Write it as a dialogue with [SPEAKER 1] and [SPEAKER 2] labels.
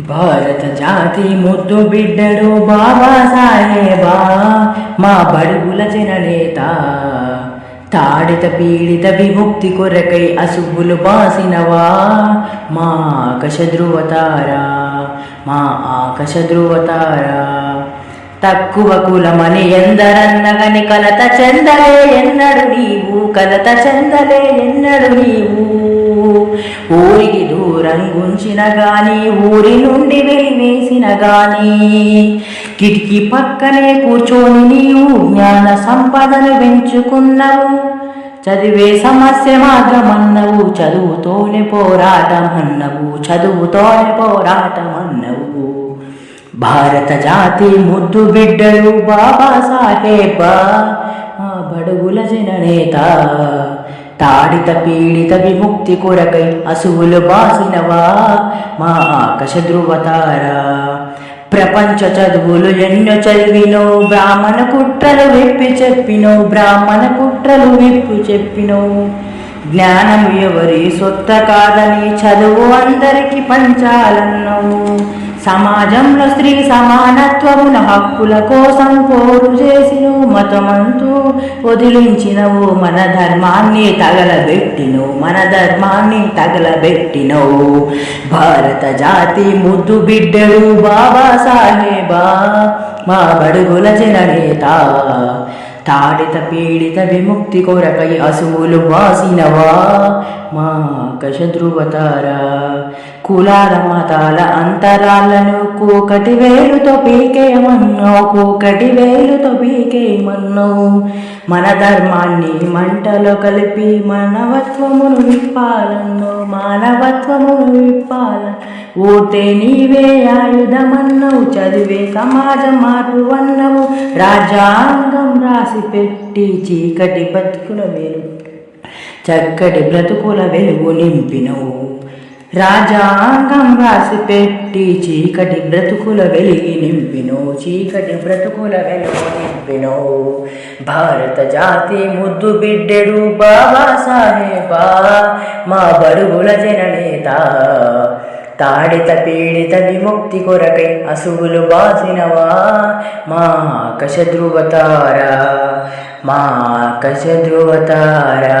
[SPEAKER 1] భారత జాతి ముద్దు బిడ్డడు బాబా సాహేబా మా బడుగుల జననేత. తాడిత పీడిత విముక్తి కొరకై అశుభులు బాసినవా? మా ఆకాశ ధ్రువతారా మా ఆకాశ ధ్రువతారా తక్కువ కులమని ఎందరన్నగని కలత చెందలే ఎన్నడు నీవు కలత చెందలే ఎన్నడు నీవు. ఊరికి దూరం గుంచిన గాని ఊరి నుండి వెలివేసిన గాని. కిటికీ పక్కనే కూర్చొని నీవు జ్ఞాన సంపదను పెంచుకున్నావు. చదివే సమస్య మార్గమన్నవు చదువుతోనే పోరాటం అన్నవు చదువుతోనే పోరాటం అన్నవు భారత జాతి ముద్దు బిడ్డలు బాబా సాహేబా మా బడుగుల జననేత. తాడిత పీడిత విముక్తి కొరకై అసువులు బాసినవా? మా ఆకాశ ధృవతారా ప్రపంచ చదువులు ఎన్నో చదివినో బ్రాహ్మణ కుట్రలు విప్పి చెప్పినో బ్రాహ్మణ కుట్రలు విప్పి చెప్పినో. జ్ఞానం ఎవరి సొత్త కాదని చదువు అందరికి పంచాలన్నావు సమాజంలో స్త్రీ సమానత్వమున హక్కుల కోసం పోరు చే మతమంతూ వదిలించినవు మన ధర్మాన్ని తగలబెట్టినవు మన ధర్మాన్ని తగలబెట్టినవు. భారత జాతి ముద్దు బిడ్డలు బాబా సాహేబా మా బడుగుల జననేత. తాడిత పీడిత విముక్తి కొరకై అసువులు వాసినవా మా కష ధృవతారా కులాల మతాల అంతరాలను కూకటి వేలుతో పీకేయమన్నో కూకటి వేలుతో పీకేయమన్నో. మన ధర్మాన్ని మంటలో కలిపి మానవత్వమును విప్పాలన్నో మానవత్వమును విప్పాల ఓటే నీవే ఆయుధమన్నవు చదివే సమాజం మార్పు అన్నవు రాజ్యాంగం రాసి పెట్టి చీకటి బతుకుల వెలుగు చక్కటి బ్రతుకుల వెలుగు నింపినవు. రాజాంగం రాసి పెట్టి చీకటి బ్రతుకుల వెలిగి నింపిను చీకటి బ్రతుకుల వెలుగు నింపినో. భారత జాతి ముద్దు బిడ్డెడు బాబా సాహేబా మా బడుగుల జననేత. తాడిత పీడిత విముక్తి కొరకై అసువులు బాసినవా మా ఆకశ ధ్రువతారా మా ఆకశ ధ్రువతారా